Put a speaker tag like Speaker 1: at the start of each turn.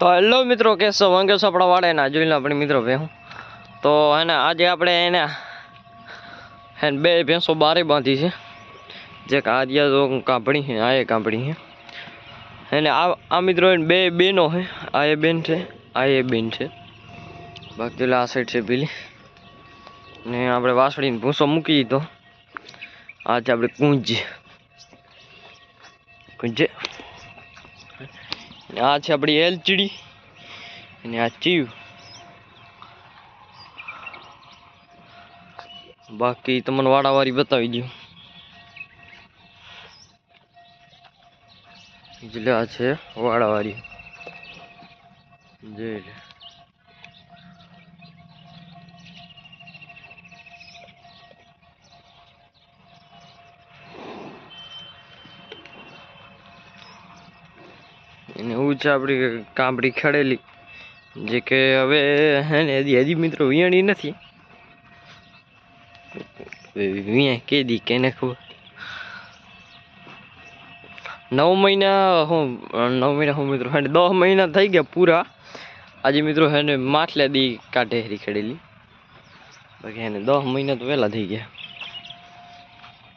Speaker 1: તો હેલો મિત્રો કેસો વાંગે આપણા વાડે ના જોઈ લો આપણે મિત્રો ભેહું તો એને આજે આપણે એને હે બે ભેંસો બારે બાંધી છે. જે કારિયા તો કાંપણી છે, આ એ કાંપણી છે. એને આ આ મિત્રો એને બે બેનો છે, આ એ બેન છે, આ એ બેન છે. બાકી આ સાઈડ છે પેલી. ને આપણે વાસળીને ભૂસો મૂકી દીધો. આજે આપણે કુંજ કુંજે ને આ છે આપણી એલચીડી અને આ ચીવ બાકી તમને વાડાવાળી બતાવી દઉં. એટલે આ છે વાડાવાળી જોઈ અને ઉચ્ચ આપણી કાંબડી ખેડેલી. જે કે હવે હે ને હજી હજી મિત્રો વિયાણી નથી. વિયા કે દી કેને ખબર? નવ મહિના હું, નવ મહિના હું મિત્રો હે દસ મહિના થઈ ગયા પૂરા. આજે મિત્રો હે ને માછલા દી કાઢે હેરી ખેડેલી. બાકી હે ને દસ મહિના તો વહેલા થઈ ગયા.